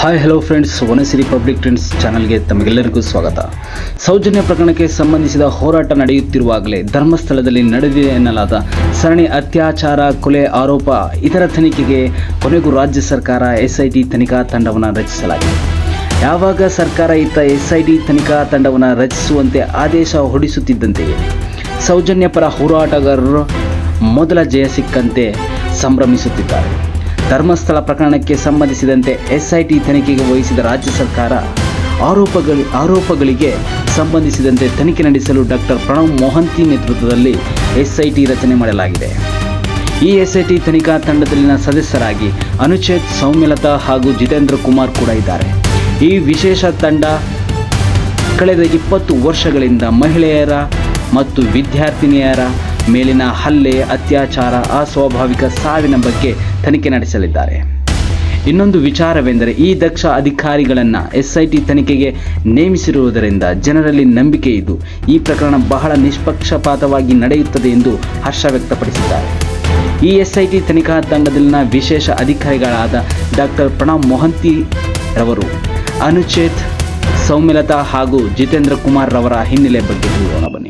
Hi hello friends Vanasiri public trends ಚಾನಲ್ಗೆ ತಮಗೆಲ್ಲರಿಗೂ ಸ್ವಾಗತ. ಸೌಜನ್ಯ ಪ್ರಕರಣಕ್ಕೆ ಸಂಬಂಧಿಸಿದ ಹೋರಾಟ ನಡೆಯುತ್ತಿರುವಾಗಲೇ ಧರ್ಮಸ್ಥಳದಲ್ಲಿ ನಡೆದಿದೆ ಎನ್ನಲಾದ ಸರಣಿ ಅತ್ಯಾಚಾರ, ಕೊಲೆ ಆರೋಪ ಇತರ ತನಿಖೆಗೆ ಕೊನೆಗೂ ರಾಜ್ಯ ಸರ್ಕಾರ ಎಸ್ಐಟಿ ತನಿಖಾ ತಂಡವನ್ನು ರಚಿಸಲಾಗಿದೆ. ಯಾವಾಗ ಸರ್ಕಾರ ಇತ್ತ ಎಸ್ಐಟಿ ತನಿಖಾ ತಂಡವನ್ನು ರಚಿಸುವಂತೆ ಆದೇಶ ಹೊಡಿಸುತ್ತಿದ್ದಂತೆಯೇ ಸೌಜನ್ಯ ಪರ ಹೋರಾಟಗಾರರು ಮೊದಲ ಜಯ ಸಿಕ್ಕಂತೆ ಸಂಭ್ರಮಿಸುತ್ತಿದ್ದಾರೆ. ಧರ್ಮಸ್ಥಳ ಪ್ರಕರಣಕ್ಕೆ ಸಂಬಂಧಿಸಿದಂತೆ ಎಸ್ಐಟಿ ತನಿಖೆಗೆ ವಹಿಸಿದ ರಾಜ್ಯ ಸರ್ಕಾರ, ಆರೋಪಗಳ, ಆರೋಪಗಳಿಗೆ ಸಂಬಂಧಿಸಿದಂತೆ ತನಿಖೆ ನಡೆಸಲು ಡಾಕ್ಟರ್ ಪ್ರಣವ್ ಮೋಹಂತಿ ನೇತೃತ್ವದಲ್ಲಿ ಎಸ್ಐಟಿ ರಚನೆ ಮಾಡಲಾಗಿದೆ. ಈ ಎಸ್ಐಟಿ ತನಿಖಾ ತಂಡದಲ್ಲಿನ ಸದಸ್ಯರಾಗಿ ಅನುಚೇತ್, ಸೌಮ್ಯಲತಾ ಹಾಗೂ ಜಿತೇಂದ್ರ ಕುಮಾರ್ ಕೂಡ ಇದ್ದಾರೆ. ಈ ವಿಶೇಷ ತಂಡ ಕಳೆದ ಇಪ್ಪತ್ತು ವರ್ಷಗಳಿಂದ ಮಹಿಳೆಯರ ಮತ್ತು ವಿದ್ಯಾರ್ಥಿನಿಯರ ಮೇಲಿನ ಹಲ್ಲೆ, ಅತ್ಯಾಚಾರ, ಅಸ್ವಾಭಾವಿಕ ಸಾವಿನ ಬಗ್ಗೆ ತನಿಖೆ ನಡೆಸಲಿದ್ದಾರೆ. ಇನ್ನೊಂದು ವಿಚಾರವೆಂದರೆ ಈ ದಕ್ಷ ಅಧಿಕಾರಿಗಳನ್ನು ಎಸ್ಐಟಿ ತನಿಖೆಗೆ ನೇಮಿಸಿರುವುದರಿಂದ ಜನರಲ್ಲಿ ನಂಬಿಕೆ ಇದ್ದು, ಈ ಪ್ರಕರಣ ಬಹಳ ನಿಷ್ಪಕ್ಷಪಾತವಾಗಿ ನಡೆಯುತ್ತದೆ ಎಂದು ಹರ್ಷ ವ್ಯಕ್ತಪಡಿಸಿದ್ದಾರೆ. ಈ ಎಸ್ಐಟಿ ತನಿಖಾ ತಂಡದಲ್ಲಿನ ವಿಶೇಷ ಅಧಿಕಾರಿಗಳಾದ ಡಾಕ್ಟರ್ ಪ್ರಣವ್ ಮೊಹಂತಿ ರವರು, ಅನುಚೇತ್ ಸೌಮ್ಯಲತಾ ಹಾಗೂ ಜಿತೇಂದ್ರ ಕುಮಾರ್ ರವರ ಹಿನ್ನೆಲೆ ಬಗ್ಗೆ ತಿಳಿಯೋಣ ಬನ್ನಿ.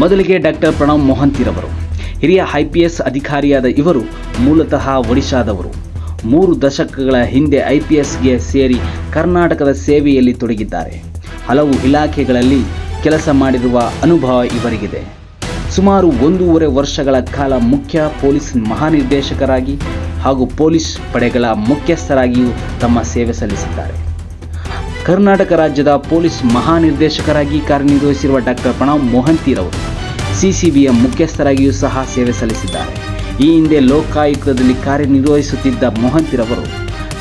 ಮೊದಲಿಗೆ ಡಾಕ್ಟರ್ ಪ್ರಣವ್ ಮೊಹಂತಿರವರು ಹಿರಿಯ ಐ ಪಿ ಎಸ್ ಅಧಿಕಾರಿಯಾದ ಇವರು ಮೂಲತಃ ಒಡಿಶಾದವರು. ಮೂರು ದಶಕಗಳ ಹಿಂದೆ ಐ ಪಿ ಎಸ್ಗೆ ಸೇರಿ ಕರ್ನಾಟಕದ ಸೇವೆಯಲ್ಲಿ ತೊಡಗಿದ್ದಾರೆ. ಹಲವು ಇಲಾಖೆಗಳಲ್ಲಿ ಕೆಲಸ ಮಾಡಿರುವ ಅನುಭವ ಇವರಿಗಿದೆ. ಸುಮಾರು ಒಂದೂವರೆ ವರ್ಷಗಳ ಕಾಲ ಮುಖ್ಯ ಪೊಲೀಸ್ ಮಹಾನಿರ್ದೇಶಕರಾಗಿ ಹಾಗೂ ಪೊಲೀಸ್ ಪಡೆಗಳ ಮುಖ್ಯಸ್ಥರಾಗಿಯೂ ತಮ್ಮ ಸೇವೆ ಸಲ್ಲಿಸಿದ್ದಾರೆ. ಕರ್ನಾಟಕ ರಾಜ್ಯದ ಪೊಲೀಸ್ ಮಹಾನಿರ್ದೇಶಕರಾಗಿ ಕಾರ್ಯನಿರ್ವಹಿಸಿರುವ ಡಾಕ್ಟರ್ ಪ್ರಣವ್ ಮೊಹಂತಿರವರು ಸಿಸಿಬಿಯ ಮುಖ್ಯಸ್ಥರಾಗಿಯೂ ಸಹ ಸೇವೆ ಸಲ್ಲಿಸಿದ್ದಾರೆ. ಈ ಹಿಂದೆ ಲೋಕಾಯುಕ್ತದಲ್ಲಿ ಕಾರ್ಯನಿರ್ವಹಿಸುತ್ತಿದ್ದ ಮೊಹಂತಿರವರು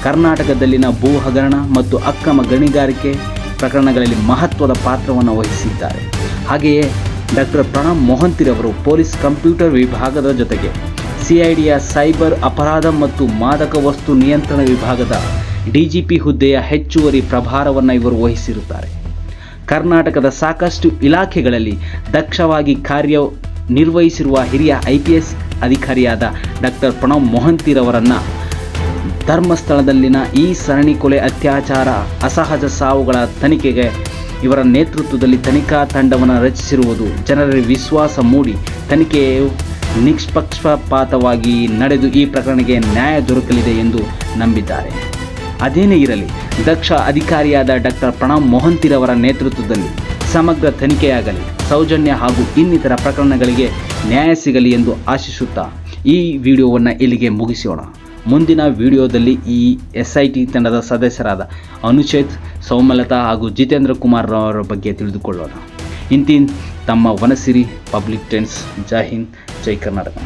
ಕರ್ನಾಟಕದಲ್ಲಿನ ಭೂ ಹಗರಣ ಮತ್ತು ಅಕ್ರಮ ಗಣಿಗಾರಿಕೆ ಪ್ರಕರಣಗಳಲ್ಲಿ ಮಹತ್ವದ ಪಾತ್ರವನ್ನು ವಹಿಸಿದ್ದಾರೆ. ಹಾಗೆಯೇ ಡಾಕ್ಟರ್ ಪ್ರಣವ್ ಮೊಹಂತಿರವರು ಪೊಲೀಸ್ ಕಂಪ್ಯೂಟರ್ ವಿಭಾಗದ ಜೊತೆಗೆ ಸಿಐಡಿಯ ಸೈಬರ್ ಅಪರಾಧ ಮತ್ತು ಮಾದಕ ವಸ್ತು ನಿಯಂತ್ರಣ ವಿಭಾಗದ ಡಿಜಿಪಿ ಹುದ್ದೆಯ ಹೆಚ್ಚುವರಿ ಪ್ರಭಾರವನ್ನು ಇವರು ವಹಿಸಿರುತ್ತಾರೆ. ಕರ್ನಾಟಕದ ಸಾಕಷ್ಟು ಇಲಾಖೆಗಳಲ್ಲಿ ದಕ್ಷವಾಗಿ ಕಾರ್ಯ ನಿರ್ವಹಿಸಿರುವ ಹಿರಿಯ ಐ ಪಿ ಎಸ್ ಅಧಿಕಾರಿಯಾದ ಡಾಕ್ಟರ್ ಪ್ರಣವ್ ಮೊಹಂತಿರವರನ್ನು ಧರ್ಮಸ್ಥಳದಲ್ಲಿನ ಈ ಸರಣಿ ಕೊಲೆ ಅತ್ಯಾಚಾರ, ಅಸಹಜ ಸಾವುಗಳ ತನಿಖೆಗೆ ಇವರ ನೇತೃತ್ವದಲ್ಲಿ ತನಿಖಾ ತಂಡವನ್ನು ರಚಿಸಿರುವುದು ಜನರಲ್ಲಿ ವಿಶ್ವಾಸ ಮೂಡಿ, ತನಿಖೆಯು ನಿಷ್ಪಕ್ಷಪಾತವಾಗಿ ನಡೆದು ಈ ಪ್ರಕರಣಕ್ಕೆ ನ್ಯಾಯ ದೊರಕಲಿದೆ ಎಂದು ನಂಬಿದ್ದಾರೆ. ಅದೇನೇ ಇರಲಿ, ದಕ್ಷ ಅಧಿಕಾರಿಯಾದ ಡಾಕ್ಟರ್ ಪ್ರಣವ್ ಮೊಹಂತಿರವರ ನೇತೃತ್ವದಲ್ಲಿ ಸಮಗ್ರ ತನಿಖೆಯಾಗಲಿ, ಸೌಜನ್ಯ ಹಾಗೂ ಇನ್ನಿತರ ಪ್ರಕರಣಗಳಿಗೆ ನ್ಯಾಯ ಸಿಗಲಿ ಎಂದು ಆಶಿಸುತ್ತಾ ಈ ವಿಡಿಯೋವನ್ನು ಇಲ್ಲಿಗೆ ಮುಗಿಸೋಣ. ಮುಂದಿನ ವಿಡಿಯೋದಲ್ಲಿ ಈ ಎಸ್ ಐ ಟಿ ತಂಡದ ಸದಸ್ಯರಾದ ಅನುಚೇತ್ ಸೌಮಲತಾ ಹಾಗೂ ಜಿತೇಂದ್ರ ಕುಮಾರ್ ಅವರ ಬಗ್ಗೆ ತಿಳಿದುಕೊಳ್ಳೋಣ. ಇಂತಿ ತಮ್ಮ ವನಸಿರಿ ಪಬ್ಲಿಕ್ ಟ್ರೆಂಡ್ಸ್, ಜೈ ಹಿಂದ್, ಜೈ ಕರ್ನಾಟಕ